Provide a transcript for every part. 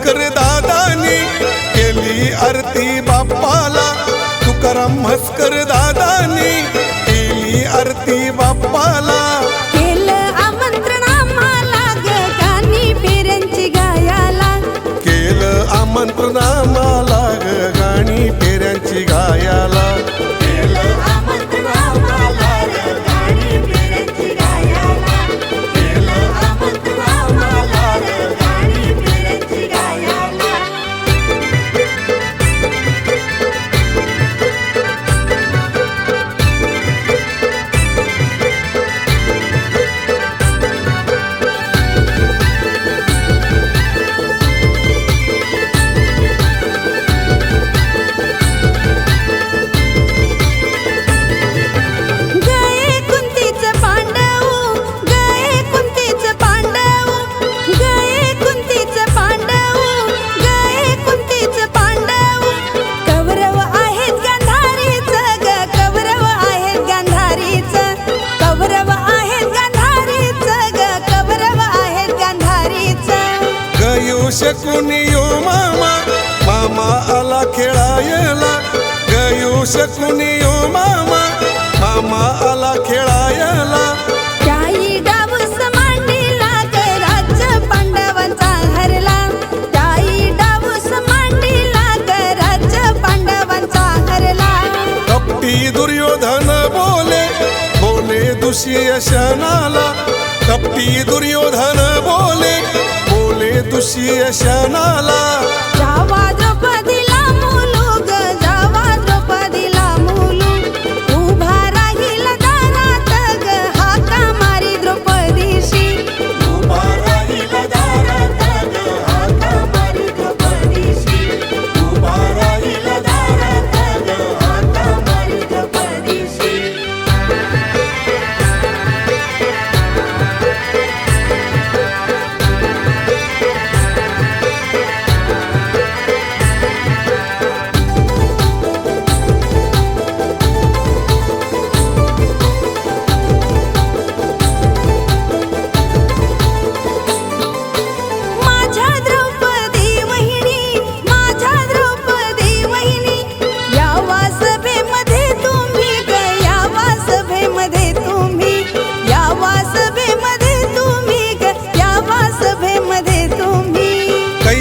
भास्कर दादानी केली आरती बाप्पाला. तुकाराम भास्कर दादानी केली आरती बाप्पाला. केलं आमंत्रण गायाला. केलं गयू कुणी यो मामा मामा आला खेळायला. गयू कुणी यो मामा मामा आला खेळायला. दुर्योधन बोले बोले दुष्यशनाला कपटी दुर्योधन ऋषी क्षणाला.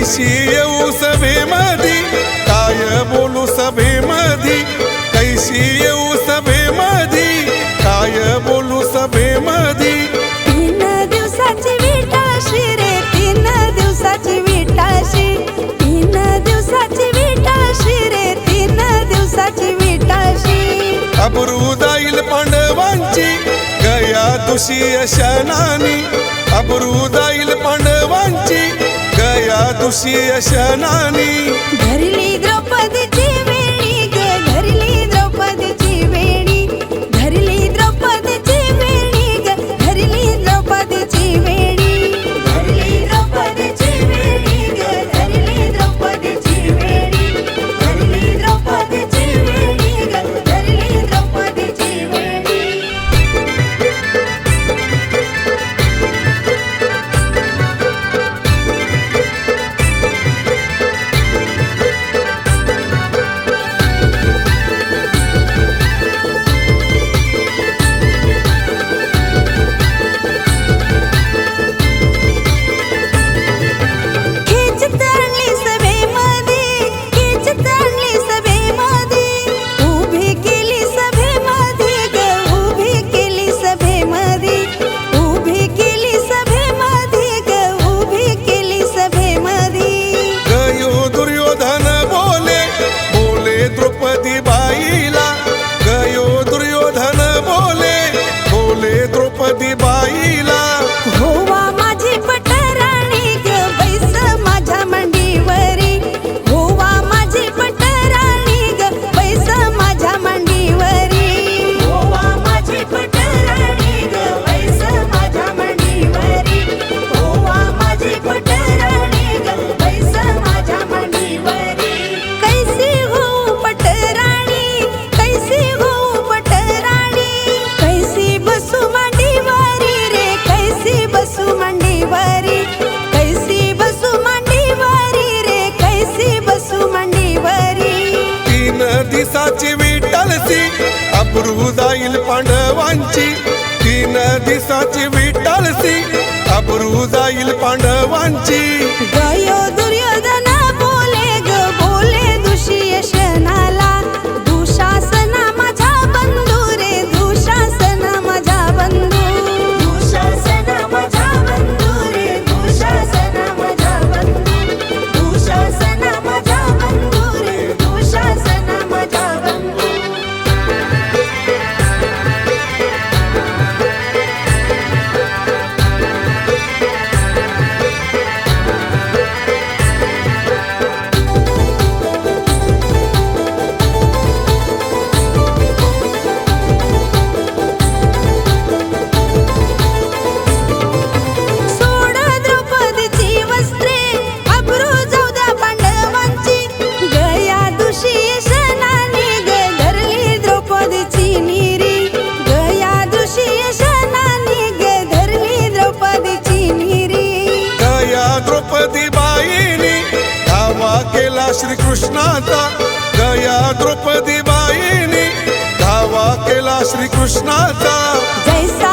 कशी येऊ सभेमध्ये काय बोलू सभेमध्ये कैशी येऊ सभेमध्ये काय बोलू सभेमध्ये तीन दिवसाची विटाशी रे तीन दिवसाची विटाशी. तीन दिवसाची विटाशी रे तीन दिवसाची विटाशी. अबरू जाईल पांडवांची गया दुशी अशनानी अबरू जाईल हौशी अशनानी धरली द्रौपदीची कंसाची विटाळसी अबरू जाईल पांडवांची श्रीकृष्णाचा गया द्रौपदी बाईनी धावा केला श्रीकृष्णाचा जैसा